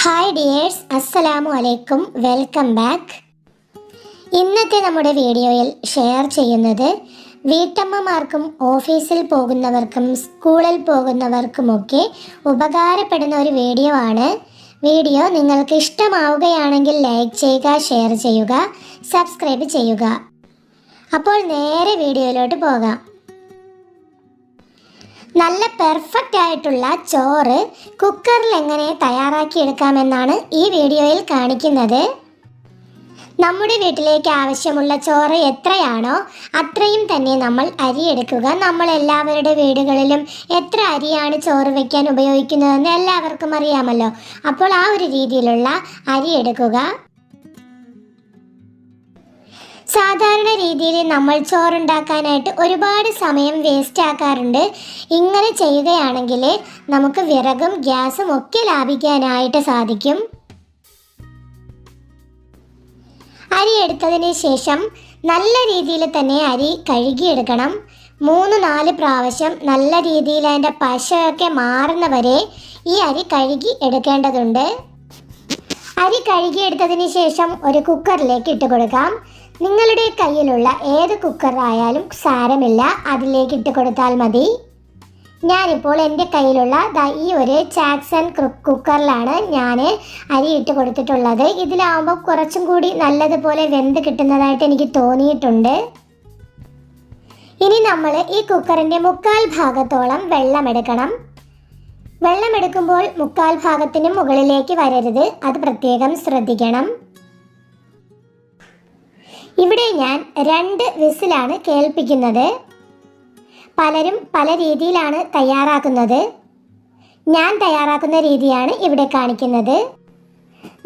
Hi dears അസ്സലാമു അലൈക്കും welcome back ഇന്നത്തെ നമ്മുടെ വീഡിയോയിൽ ഷെയർ ചെയ്യുന്നത് വീട്ടമ്മമാർക്കും ഓഫീസിൽ പോകുന്നവർക്കും സ്കൂളിൽ പോകുന്നവർക്കുമൊക്കെ ഉപകാരപ്പെടുന്ന ഒരു വീഡിയോ ആണ്. വീഡിയോ നിങ്ങൾക്ക് ഇഷ്ടമാവുകയാണെങ്കിൽ ലൈക്ക് ചെയ്യുക ഷെയർ ചെയ്യുക സബ്സ്ക്രൈബ് ചെയ്യുക. അപ്പോൾ നേരെ വീഡിയോയിലോട്ട് പോകാം. നല്ല പെർഫെക്റ്റ് ആയിട്ടുള്ള ചോറ് കുക്കറിൽ എങ്ങനെ തയ്യാറാക്കിയെടുക്കാമെന്നാണ് ഈ വീഡിയോയിൽ കാണിക്കുന്നത്. നമ്മുടെ വീട്ടിലേക്ക് ആവശ്യമുള്ള ചോറ് എത്രയാണോ അത്രയും തന്നെ നമ്മൾ അരി എടുക്കുക. നമ്മൾ എല്ലാവരുടെ വീടുകളിലും എത്ര അരിയാണ് ചോറ് വയ്ക്കാൻ ഉപയോഗിക്കുന്നതെന്ന് എല്ലാവർക്കും അറിയാമല്ലോ. അപ്പോൾ ആ ഒരു രീതിയിലുള്ള അരി എടുക്കുക. സാധാരണ രീതിയിൽ നമ്മൾ ചോറുണ്ടാക്കാനായിട്ട് ഒരുപാട് സമയം വേസ്റ്റ് ആക്കാറുണ്ട്. ഇങ്ങനെ ചെയ്യുകയാണെങ്കിൽ നമുക്ക് വിറകും ഗ്യാസും ഒക്കെ ലാഭിക്കാനായിട്ട് സാധിക്കും. അരി എടുത്തതിന് ശേഷം നല്ല രീതിയിൽ തന്നെ അരി കഴുകിയെടുക്കണം. മൂന്ന് നാല് പ്രാവശ്യം നല്ല രീതിയിൽ അതിന്റെ പശയൊക്കെ മാറുന്നവരെ ഈ അരി കഴുകി എടുക്കേണ്ടതുണ്ട്. അരി കഴുകിയെടുത്തതിന് ശേഷം ഒരു കുക്കറിലേക്ക് ഇട്ട് കൊടുക്കാം. നിങ്ങളുടെ കയ്യിലുള്ള ഏത് കുക്കർ ആയാലും സാരമില്ല. അതിലേക്ക് ഇട്ട് കൊടുത്താൽ മതി. ഞാനിപ്പോൾ എന്റെ കയ്യിലുള്ള ഈ ഒരു ചാക്സ് ചാക്സൺ കുക്കറിലാണ് ഞാൻ അരി ഇട്ട് കൊടുത്തിട്ടുള്ളത്. ഇതിലാവുമ്പോൾ കുറച്ചും കൂടി നല്ലതുപോലെ വെന്ത് കിട്ടുന്നതായിട്ട് എനിക്ക് തോന്നിയിട്ടുണ്ട്. ഇനി നമ്മൾ ഈ കുക്കറിന്റെ മുക്കാൽ ഭാഗത്തോളം വെള്ളമെടുക്കണം. വെള്ളമെടുക്കുമ്പോൾ വെള്ളം മുക്കാൽ ഭാഗത്തിന് മുകളിലേക്ക് വരരുത്. അത് പ്രത്യേകം ശ്രദ്ധിക്കണം. ഇവിടെ ഞാൻ രണ്ട് വിസിലാണ് കേൾപ്പിക്കുന്നത്. പലരും പല രീതിയിലാണ് തയ്യാറാക്കുന്നത്. ഞാൻ തയ്യാറാക്കുന്ന രീതിയാണ് ഇവിടെ കാണിക്കുന്നത്.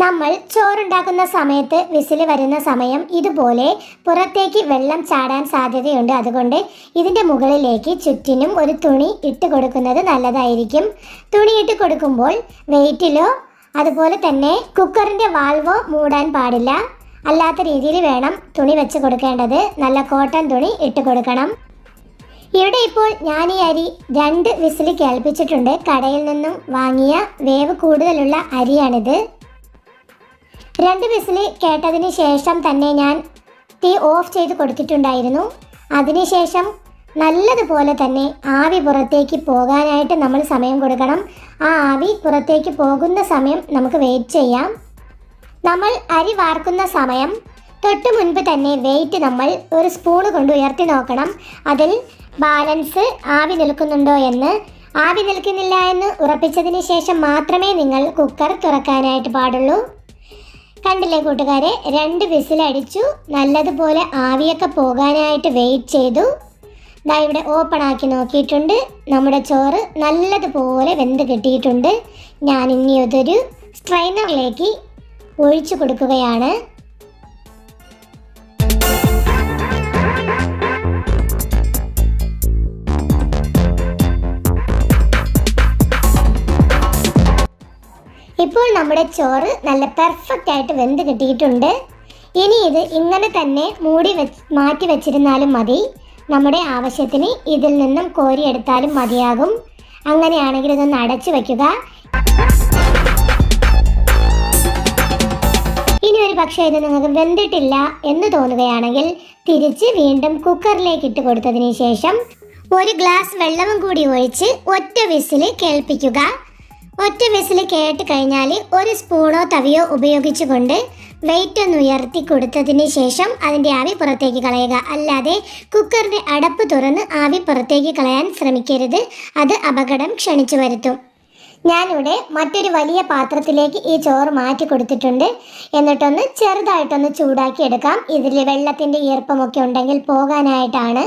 നമ്മൾ ചോറുണ്ടാക്കുന്ന സമയത്ത് വിസിൽ വരുന്ന സമയം ഇതുപോലെ പുറത്തേക്ക് വെള്ളം ചാടാൻ സാധ്യതയുണ്ട്. അതുകൊണ്ട് ഇതിന്റെ മുകളിലേക്ക് ചുറ്റിനും ഒരു തുണി ഇട്ട് കൊടുക്കുന്നത് നല്ലതായിരിക്കും. തുണി ഇട്ട് കൊടുക്കുമ്പോൾ വെയിറ്റിലോ അതുപോലെ തന്നെ കുക്കറിന്റെ വാൾവോ മൂടാൻ പാടില്ല. അല്ലാത്ത രീതിയിൽ വേണം തുണി വെച്ച് കൊടുക്കേണ്ടത്. നല്ല കോട്ടൺ തുണി ഇട്ട് കൊടുക്കണം. ഇവിടെ ഇപ്പോൾ ഞാൻ ഈ അരി രണ്ട് വിസിൽ കേൾപ്പിച്ചിട്ടുണ്ട്. കടയിൽ നിന്നും വാങ്ങിയ വേവ് കൂടുതലുള്ള അരിയാണിത്. രണ്ട് വിസിൽ കേട്ടതിന് ശേഷം തന്നെ ഞാൻ തീ ഓഫ് ചെയ്ത് കൊടുത്തിട്ടുണ്ടായിരുന്നു. അതിനുശേഷം നല്ലതുപോലെ തന്നെ ആവി പുറത്തേക്ക് പോകാനായിട്ട് നമ്മൾ സമയം കൊടുക്കണം. ആ ആവി പുറത്തേക്ക് പോകുന്ന സമയം നമുക്ക് വെയിറ്റ് ചെയ്യാം. നമ്മൾ അരി വാർക്കുന്ന സമയം തൊട്ട് മുൻപ് തന്നെ വെയിറ്റ് നമ്മൾ ഒരു സ്പൂൺ കൊണ്ട് ഉയർത്തി നോക്കണം. അതിൽ ബാലൻസ് ആവി നിൽക്കുന്നുണ്ടോ എന്ന്. ആവി നിൽക്കുന്നില്ല എന്ന് ഉറപ്പിച്ചതിന് ശേഷം മാത്രമേ നിങ്ങൾ കുക്കർ തുറക്കാനായിട്ട് പാടുള്ളൂ. കണ്ടില്ലേ കൂട്ടുകാരെ രണ്ട് വിസിലടിച്ചു നല്ലതുപോലെ ആവിയൊക്കെ പോകാനായിട്ട് വെയിറ്റ് ചെയ്തു. ദാ ഇവിടെ ഓപ്പൺ ആക്കി നോക്കിയിട്ടുണ്ട്. നമ്മുടെ ചോറ് നല്ലതുപോലെ വെന്ത് കിട്ടിയിട്ടുണ്ട്. ഞാൻ ഇനി അതൊരു സ്ട്രൈനറിലേക്ക് ഒഴിച്ചു കൊടുക്കുകയാണ്. ഇപ്പോൾ നമ്മുടെ ചോറ് നല്ല പെർഫെക്റ്റ് ആയിട്ട് വെന്ത് കിട്ടിയിട്ടുണ്ട്. ഇനി ഇത് ഇങ്ങനെ തന്നെ മൂടി വെച്ച് മാറ്റി വെച്ചിരുന്നാലും മതി. നമ്മുടെ ആവശ്യത്തിന് ഇതിൽ നിന്നും കോരിയെടുത്താലും മതിയാകും. അങ്ങനെയാണെങ്കിൽ ഇതൊന്ന് അടച്ചു വെക്കുക. ഇനി ഒരു പക്ഷേ ഇത് നിങ്ങൾക്ക് വെന്തിട്ടില്ല എന്ന് തോന്നുകയാണെങ്കിൽ തിരിച്ച് വീണ്ടും കുക്കറിലേക്ക് ഇട്ട് കൊടുത്തതിന് ശേഷം ഒരു ഗ്ലാസ് വെള്ളവും കൂടി ഒഴിച്ച് ഒറ്റ വിസിൽ കേൾപ്പിക്കുക. ഒറ്റ വിസിൽ കേട്ട് കഴിഞ്ഞാൽ ഒരു സ്പൂണോ തവിയോ ഉപയോഗിച്ചുകൊണ്ട് വെയിറ്റ് ഒന്ന് ഉയർത്തി കൊടുത്തതിന് ശേഷം അതിന്റെ ആവി പുറത്തേക്ക് കളയുക. അല്ലാതെ കുക്കറിന്റെ അടപ്പ് തുറന്ന് ആവി പുറത്തേക്ക് കളയാൻ ശ്രമിക്കരുത്. അത് അപകടം ക്ഷണിച്ചു വരുത്തും. ഞാനിവിടെ മറ്റൊരു വലിയ പാത്രത്തിലേക്ക് ഈ ചോറ് മാറ്റി കൊടുത്തിട്ടുണ്ട്. എന്നിട്ടൊന്ന് ചെറുതായിട്ടൊന്ന് ചൂടാക്കി എടുക്കാം. ഇതിൽ വെള്ളത്തിന്റെ ഈർപ്പമൊക്കെ ഉണ്ടെങ്കിൽ പോകാനായിട്ടാണ്.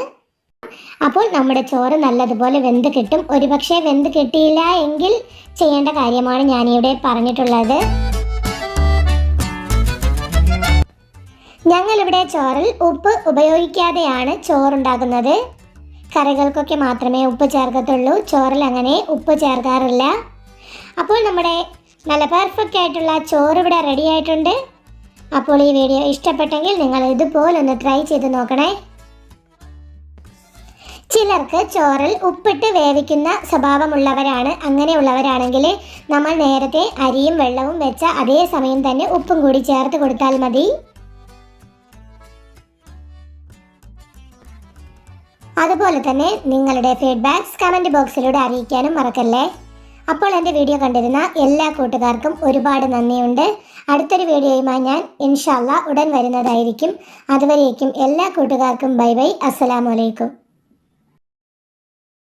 അപ്പോൾ നമ്മുടെ ചോറ് നല്ലതുപോലെ വെന്ത് കിട്ടും. ഒരുപക്ഷെ വെന്ത് കിട്ടിയില്ല എങ്കിൽ ചെയ്യേണ്ട കാര്യമാണ് ഞാനിവിടെ പറഞ്ഞിട്ടുള്ളത്. ഞങ്ങളിവിടെ ചോറിൽ ഉപ്പ് ഉപയോഗിക്കാതെയാണ് ചോറുണ്ടാക്കുന്നത്. കറികൾക്കൊക്കെ മാത്രമേ ഉപ്പ് ചേർക്കത്തുള്ളൂ. ചോറിൽ അങ്ങനെ ഉപ്പ് ചേർക്കാറില്ല. അപ്പോൾ നമ്മുടെ നല്ല പെർഫെക്റ്റ് ആയിട്ടുള്ള ചോറ് ഇവിടെ റെഡി ആയിട്ടുണ്ട്. അപ്പോൾ ഈ വീഡിയോ ഇഷ്ടപ്പെട്ടെങ്കിൽ നിങ്ങൾ ഇതുപോലെ ഒന്ന് ട്രൈ ചെയ്ത് നോക്കണേ. ചിലർക്ക് ചോറിൽ ഉപ്പിട്ട് വേവിക്കുന്ന സ്വഭാവമുള്ളവരാണ് അങ്ങനെയുള്ളവരാണെങ്കിൽ നമ്മൾ നേരത്തെ അരിയും വെള്ളവും വെച്ച അതേ സമയം തന്നെ ഉപ്പും കൂടി ചേർത്ത് കൊടുത്താൽ മതി. അതുപോലെ തന്നെ നിങ്ങളുടെ ഫീഡ്ബാക്ക്സ് കമന്റ് ബോക്സിലൂടെ അറിയിക്കാനും മറക്കല്ലേ? അപ്പോൾ എന്റെ വീഡിയോ കണ്ടിരുന്ന എല്ലാ കൂട്ടുകാർക്കും ഒരുപാട് നന്ദിയുണ്ട്. അടുത്തൊരു വീഡിയോയുമായി ഞാൻ ഇൻഷാല്ല ഉടൻ വരുന്നതായിരിക്കും. അതുവരേക്കും എല്ലാ കൂട്ടുകാർക്കും ബൈ ബൈ. അസ്സലാമലൈക്കും